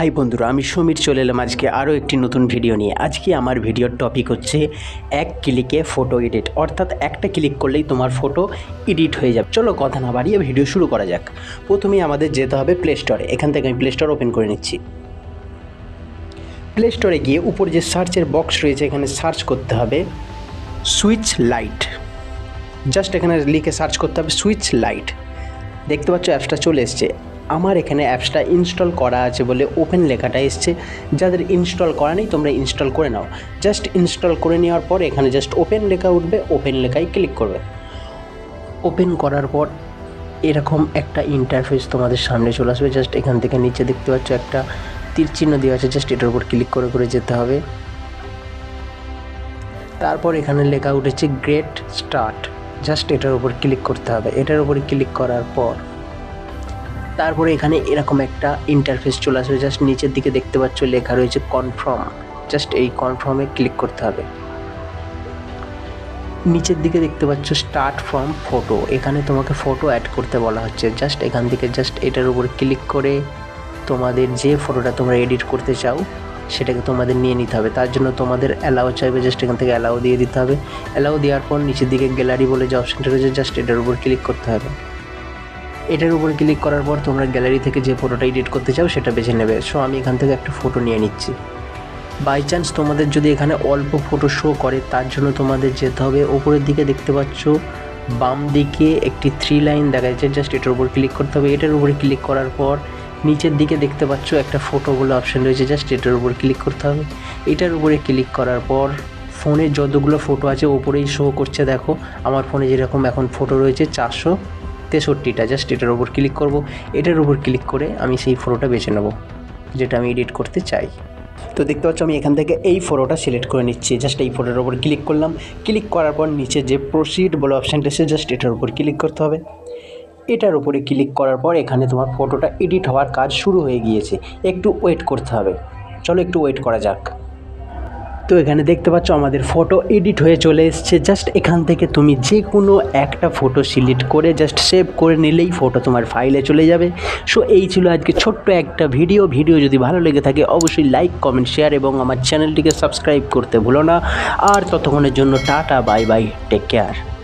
High বন্ধুরা, আমি সমীর চলে এলাম আজকে আরও একটি নতুন ভিডিও নিয়ে। আজকে আমার ভিডিওর টপিক হচ্ছে এক ক্লিকে ফটো এডিট অর্থাৎ একটা ক্লিক করলেই তোমার ফটো এডিট হয়ে যাবে। চলো কথা না বাড়িয়ে ভিডিও শুরু করা যাক। প্রথমেই আমাদের যেতে হবে প্লে স্টোরে এখান থেকে আমি প্লে স্টোর ওপেন করে নিচ্ছি। প্লে স্টোরে গিয়ে উপর যে সার্চের বক্স রয়েছে, এখানে সার্চ করতে হবে সুইচ লাইট জাস্ট এখানে লিখে সার্চ করতে হবে সুইচ লাইট দেখতে পাচ্ছ অ্যাপসটা চলে এসছে। আমার এখানে অ্যাপসটা ইনস্টল করা আছে বলে ওপেন লেখাটা এসছে। যাদের ইনস্টল করা নেই, তোমরা ইনস্টল করে নাও। জাস্ট ইনস্টল করে নেওয়ার পর এখানে জাস্ট ওপেন লেখা উঠবে, ওপেন লেখায় ক্লিক করবে। ওপেন করার পর এরকম একটা ইন্টারফেস তোমাদের সামনে চলে আসবে। জাস্ট এখান থেকে নিচে দেখতে পাচ্ছ একটা তীর চিহ্ন দেওয়া আছে। জাস্ট এটার উপর ক্লিক করে করে যেতে হবে। তারপর এখানে লেখা উঠেছে গ্রেট স্টার্ট জাস্ট এটার উপর ক্লিক করতে হবে। এটার উপরে ক্লিক করার পর তারপরে এখানে এরকম একটা ইন্টারফেস চলে আসবে জাস্ট নিচের দিকে দেখতে পাচ্ছ লেখা রয়েছে কনফার্ম জাস্ট এই কনফার্মে ক্লিক করতে হবে। নিচের দিকে দেখতে পাচ্ছ স্টার্ট ফ্রম ফটো এখানে তোমাকে ফটো অ্যাড করতে বলা হচ্ছে জাস্ট এখান থেকে জাস্ট এটার উপর ক্লিক করে তোমাদের যে ফটোটা তোমরা এডিট করতে চাও, সেটাকে তোমাদের নিয়ে নিতে হবে। তার জন্য তোমাদের অ্যালাউ চাইবে জাস্ট এখান থেকে অ্যালাউ দিয়ে দিতে হবে। অ্যালাউ দেওয়ার পর নিচের দিকে গ্যালারি বলে যে অপশানটা রয়েছে জাস্ট এটার উপর ক্লিক করতে হবে। এটার উপর ক্লিক করার পর তোমরা গ্যালারি থেকে যে ফটোটা এডিট করতে চাও সেটা বেছে নেবে। সো আমি এখান থেকে একটা ফটো নিয়ে নিচ্ছি। বাই চান্স তোমাদের যদি এখানে অল্প ফটো শো করে, তার জন্য তোমাদের যেতে হবে ওপরের দিকে দেখতে পাচ্ছ, বাম দিকে একটি থ্রি লাইন দেখা যাচ্ছে জাস্ট এটার উপর ক্লিক করতে হবে। এটার উপরে ক্লিক করার পর নিচের দিকে দেখতে পাচ্ছ একটা ফটো বলে অপশান রয়েছে জাস্ট এটার উপর ক্লিক করতে হবে। এটার উপরে ক্লিক করার পর ফোনে যতগুলো ফটো আছে ওপরেই শো করছে, দেখো। আমার ফোনে যেরকম এখন ফটো রয়েছে, চারশো তেষট্টিটা জাস্ট এটার উপর ক্লিক করব। এটার উপর ক্লিক করে আমি সেই ফটোটা বেছে নেব, যেটা আমি এডিট করতে চাই। তো দেখতে পাচ্ছ, আমি এখান থেকে এই ফটোটা সিলেক্ট করে নিচ্ছি। জাস্ট এই ফটোর উপর ক্লিক করলাম। ক্লিক করার পর নিচে যে প্রসিড বলে অপশানটা এসে জাস্ট এটার উপর ক্লিক করতে হবে। এটার উপরে ক্লিক করার পর এখানে তোমার ফটোটা এডিট হওয়ার কাজ শুরু হয়ে গিয়েছে। একটু ওয়েট করতে হবে। চলো একটু ওয়েট করা যাক। তো এখানে দেখতে পাচ্ছ আমাদের ফটো এডিট হয়ে চলে এসছে। জাস্ট এখান থেকে তুমি যে কোনো একটা ফটো সিলেক্ট করে জাস্ট সেভ করে নিলেই ফটো তোমার ফাইলে চলে যাবে। সো এই ছিল আজকে ছোট্ট একটা ভিডিও ভিডিও যদি ভালো লেগে থাকে, অবশ্যই লাইক কমেন্ট শেয়ার এবং আমার চ্যানেলটিকে সাবস্ক্রাইব করতে ভুলো না। আর ততক্ষণের জন্য tata bye bye take care